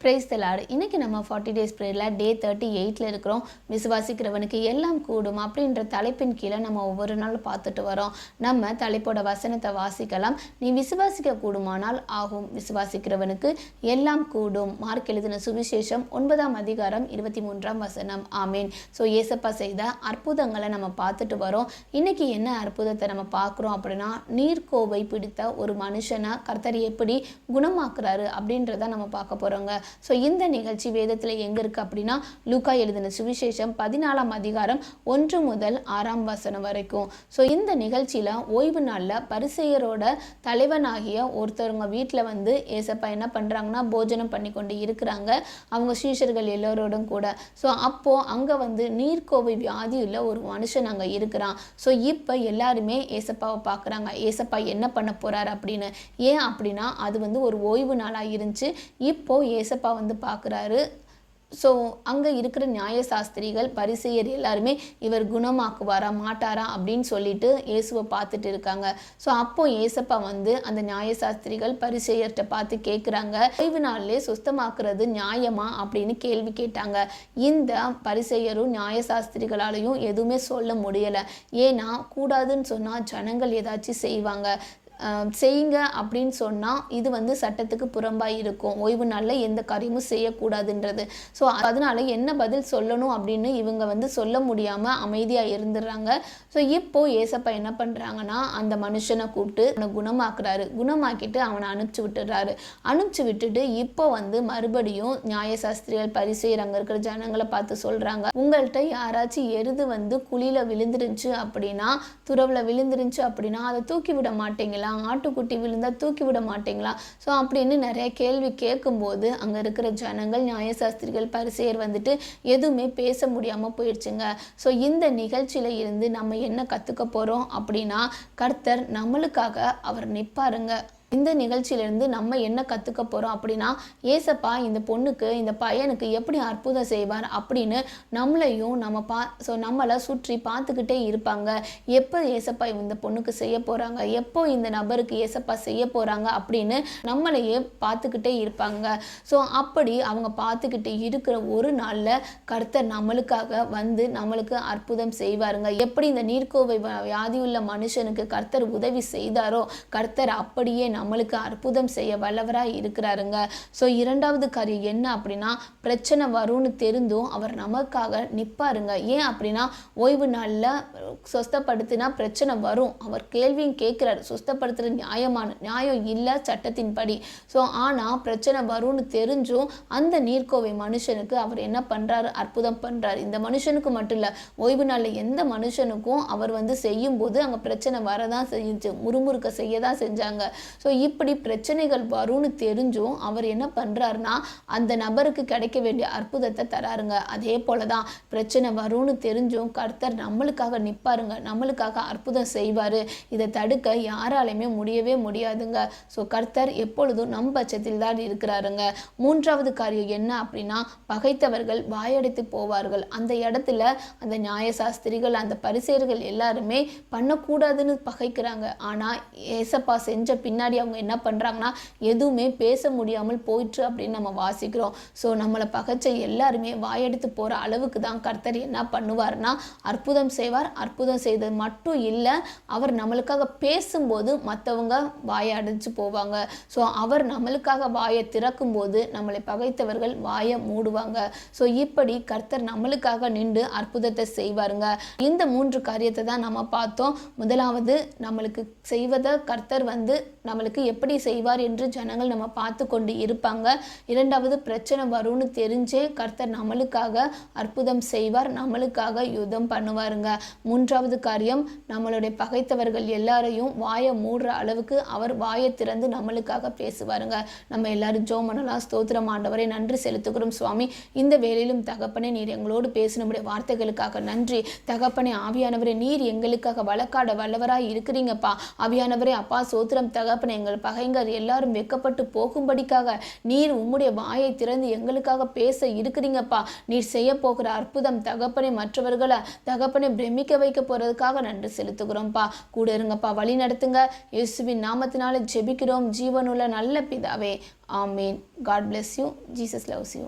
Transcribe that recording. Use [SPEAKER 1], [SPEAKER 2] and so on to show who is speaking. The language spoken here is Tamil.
[SPEAKER 1] பிரைஸ் தலாடு இன்றைக்கி நம்ம ஃபார்ட்டி டேஸ் ப்ரேயரில் டே தேர்ட்டி எயிட்டில் இருக்கிறோம். விசுவாசிக்கிறவனுக்கு எல்லாம் கூடும் அப்படின்ற தலைப்பின் கீழே நம்ம ஒவ்வொரு நாள் பார்த்துட்டு வரோம். நம்ம தலைப்போட வசனத்தை வாசிக்கலாம். நீ விசுவாசிக்க கூடுமானால் ஆகும். விசுவாசிக்கிறவனுக்கு எல்லாம் கூடும். மார்க் எழுதின சுவிசேஷம் ஒன்பதாம் அதிகாரம் இருபத்தி மூன்றாம் வசனம். ஆமீன். ஸோ ஏசப்பா செய்த அற்புதங்களை நம்ம பார்த்துட்டு வரோம். இன்றைக்கி என்ன அற்புதத்தை நம்ம பார்க்குறோம் அப்படின்னா நீர்க்கோவை பிடித்த ஒரு மனுஷனை கர்த்தர் எப்படி குணமாக்குறாரு அப்படின்றத நம்ம பார்க்க போகிறோங்க ஸோ இந்த நிகழ்ச்சி வேதத்தில் எங்கே இருக்குது அப்படின்னா லூக்கா எழுதின சுவிசேஷம் பதினாலாம் அதிகாரம் ஒன்று முதல் ஆறாம் வசனம் வரைக்கும். ஸோ இந்த நிகழ்ச்சியில் ஓய்வு நாளில் பரிசெயரோட தலைவனாகிய ஒருத்தவங்க வீட்டில் வந்து ஏசப்பா என்ன பண்ணுறாங்கன்னா போஜனம் பண்ணி கொண்டு இருக்கிறாங்க. அவங்க சீஷர்கள் எல்லோரோடும் கூட. ஸோ அப்போது அங்கே வந்து நீர்க்கோவை வியாதி உள்ள ஒரு மனுஷன் அங்கே இருக்கிறான். ஸோ இப்போ எல்லாருமே ஏசப்பாவை பார்க்குறாங்க ஏசப்பா என்ன பண்ண போகிறார் அப்படின்னு. ஏன் அப்படின்னா அது வந்து ஒரு ஓய்வு நாளாக இருந்துச்சு இப்போ ஏசப்பா வந்து பார்க்குறாரு ஸோ அங்கே இருக்கிற நியாயசாஸ்திரிகள் பரிசெயர் எல்லாருமே இவர் குணமாக்குவாரா மாட்டாரா அப்படின்னு சொல்லிட்டு இயேசுவை பார்த்துட்டு இருக்காங்க. ஸோ அப்போ ஏசப்பா வந்து அந்த நியாயசாஸ்திரிகள் பரிசெயர்கிட்ட பார்த்து கேட்குறாங்க ஓய்வு நாள்லேயே சுத்தமாக்குறது நியாயமா அப்படின்னு கேள்வி கேட்டாங்க. இந்த பரிசெயரும் நியாயசாஸ்திரிகளாலையும் எதுவுமே சொல்ல முடியலை. ஏன்னா கூடாதுன்னு சொன்னால் ஜனங்கள் ஏதாச்சும் செய்வாங்க. செய்யுங்க அப்படின்னு சொன்னால் இது வந்து சட்டத்துக்கு புறம்பாக இருக்கும். ஓய்வு நாளில் எந்த காரியமும் செய்யக்கூடாதுன்றது. ஸோ அதனால என்ன பதில் சொல்லணும் அப்படின்னு இவங்க வந்து சொல்ல முடியாமல் அமைதியாக இருந்துடுறாங்க ஸோ இப்போ ஏசப்பா என்ன பண்ணுறாங்கன்னா அந்த மனுஷனை கூப்பிட்டு அவனை குணமாக்குறாரு. குணமாக்கிட்டு அவனை அனுப்பிச்சு விட்டுறாரு. அனுப்பிச்சு விட்டுட்டு இப்போ வந்து மறுபடியும் நியாயசாஸ்திரிகள் பரிசெயர் அங்கே இருக்கிற ஜனங்களை பார்த்து சொல்கிறாங்க உங்கள்கிட்ட யாராச்சும் எருது வந்து குழியில் விழுந்துருந்துச்சு அப்படின்னா துறவில் விழுந்துருந்துச்சு அப்படின்னா அதை தூக்கி விட மாட்டீங்களா? ஆட்டுக்குட்டி விழுந்தால் தூக்கி விட மாட்டீங்களா? ஸோ அப்படின்னு நிறைய கேள்வி கேட்கும்போது அங்கே இருக்கிற ஜனங்கள் நியாயசாஸ்திரிகள் பரிசெயர் வந்துட்டு எதுவுமே பேச முடியாமல் போயிடுச்சுங்க. ஸோ இந்த நிகழ்ச்சியில இருந்து நம்ம என்ன கற்றுக்க போகிறோம் அப்படின்னா கர்த்தர் நம்மளுக்காக அவர் நிற்பாருங்க இந்த நிகழ்ச்சியிலேருந்து நம்ம என்ன கற்றுக்க போகிறோம் அப்படின்னா ஏசப்பா இந்த பொண்ணுக்கு இந்த பையனுக்கு எப்படி அற்புதம் செய்வார் அப்படின்னு நம்மளையும் நம்ம பா ஸோ நம்மளை சுற்றி பார்த்துக்கிட்டே இருப்பாங்க. எப்போ ஏசப்பா இந்த பொண்ணுக்கு செய்ய போகிறாங்க எப்போ இந்த நபருக்கு ஏசப்பா செய்ய போகிறாங்க அப்படின்னு நம்மளையே பார்த்துக்கிட்டே இருப்பாங்க. ஸோ அப்படி அவங்க பார்த்துக்கிட்டு இருக்கிற ஒரு நாளில் கர்த்தர் நம்மளுக்காக வந்து நம்மளுக்கு அற்புதம் செய்வாருங்க. எப்படி இந்த நீர்க்கோவை வ- வியாதியுள்ள மனுஷனுக்கு கர்த்தர் உதவி செய்தாரோ கர்த்தர் அப்படியே நம்மளுக்கு அற்புதம் செய்ய வல்லவராக இருக்கிறாருங்க. ஸோ இரண்டாவது காரியம் என்ன அப்படின்னா பிரச்சனை வரும்னு தெரிந்தும் அவர் நமக்காக நிற்பாருங்க ஏன் அப்படின்னா ஓய்வு நாளில் சொஸ்தப்படுத்தினா பிரச்சனை வரும். அவர் கேள்வியும் கேட்குறாரு. சுஸ்தப்படுத்துகிற நியாயமான நியாயம் இல்லை சட்டத்தின்படி. ஸோ ஆனால் பிரச்சனை வரும்னு தெரிஞ்சும் அந்த நீர்க்கோவை மனுஷனுக்கு அவர் என்ன பண்ணுறாரு அற்புதம் பண்ணுறாரு இந்த மனுஷனுக்கு மட்டும் இல்லை ஓய்வு நாளில் எந்த மனுஷனுக்கும் அவர் வந்து செய்யும்போது அங்கே பிரச்சனை வரதான் செஞ்சு முறுமுறுக்க செய்ய தான் செஞ்சாங்க. ஸோ இப்படி பிரச்சனைகள் வரும்னு தெரிஞ்சும் அவர் என்ன பண்ணுறாருனா அந்த நபருக்கு கிடைக்க வேண்டிய அற்புதத்தை தராருங்க. அதே போல தான் பிரச்சனை வரும்னு தெரிஞ்சும் கர்த்தர் நம்மளுக்காக நிற்பாருங்க நம்மளுக்காக அற்புதம் செய்வார். இதை தடுக்க யாராலையுமே முடியவே முடியாதுங்க. ஸோ கர்த்தர் எப்பொழுதும் நம் பட்சத்தில் தான் இருக்கிறாருங்க. மூன்றாவது காரியம் என்ன அப்படின்னா பகைத்தவர்கள் வாயடைத்து போவார்கள். அந்த இடத்துல அந்த நியாயசாஸ்திரிகள் அந்த பரிசேர்கள் எல்லாருமே பண்ணக்கூடாதுன்னு பகைக்கிறாங்க. ஆனால் ஏசப்பா செஞ்ச பின்னாடி அவங்க என்ன பண்ணுறாங்கன்னா எதுவுமே பேச முடியாமல் போயிற்று அப்படின்னு நம்ம வாசிக்கிறோம். ஸோ நம்மளை பகைச்ச எல்லாருமே வாயெடுத்து போகிற அளவுக்கு தான் கர்த்தர் என்ன பண்ணுவார்னா அற்புதம் செய்வார். அற்புதம் செய்தது மட்டும் இல்லை அவர் நம்மளுக்காக பேசும்போது மற்றவங்க வாயை அடைச்சு போவாங்க. ஸோ அவர் நம்மளுக்காக வாயை திறக்கும் போது நம்மளை பகைத்தவர்கள் வாயை மூடுவாங்க. ஸோ இப்படி கர்த்தர் நம்மளுக்காக நின்று அற்புதத்தை செய்வாருங்க. இந்த மூன்று காரியத்தை தான் நம்ம பார்த்தோம். முதலாவது நம்மளுக்கு செய்வதை கர்த்தர் வந்து நம்மளுக்கு எப்படி செய்வார் என்று ஜனங்கள் நம்ம பார்த்து கொண்டு இருப்பாங்க. இரண்டாவது பிரச்சனை வரும்னு தெரிஞ்சே கர்த்தர் நம்மளுக்காக அற்புதம் செய்வார் நம்மளுக்காக யுத்தம் பண்ணுவாருங்க. மூன்றாவது காரியம் நம்மளுடைய பகைத்தவர்கள் எல்லாரையும் வாயை மூடுற அளவுக்கு அவர் வாயை திறந்து நம்மளுக்காக பேசுவாருங்க. நம்ம எல்லாரும் ஜோமனலாம் பண்ணலாம். ஸ்தோத்திரம் ஆண்டவரை நன்றி செலுத்துகிறோம் சுவாமி. இந்த வேலையிலும் தகப்பனே நீர் எங்களோடு பேசினுடைய வார்த்தைகளுக்காக நன்றி. தகப்பனே ஆவியானவரே நீர் எங்களுக்காக வழக்காட வல்லவராய் இருக்கிறீங்கப்பா. ஆவியானவரே அப்பா சோத்திரம் தகப்பனே எங்கள் பகைங்கர் எல்லாரும் வெக்கப்பட்டு போகும்படிக்காக நீர் உம்முடைய வாயை திறந்து எங்களுக்காக பேச இருக்கிறீங்கப்பா. நீர் செய்ய போகிற அற்புதம் தகப்பனை மற்றவர்களை தகப்பனை பிரமிக்க வைக்க போறதுக்காக நன்றி செலுத்துகிறோம்ப்பா. கூட இருங்கப்பா வழி நடத்துங்க. இயேசுவின் நாமத்தினால ஜெபிக்கிறோம். ஜீவனுள்ள நல்ல பிதாவே. ஆமீன். God bless you Jesus loves you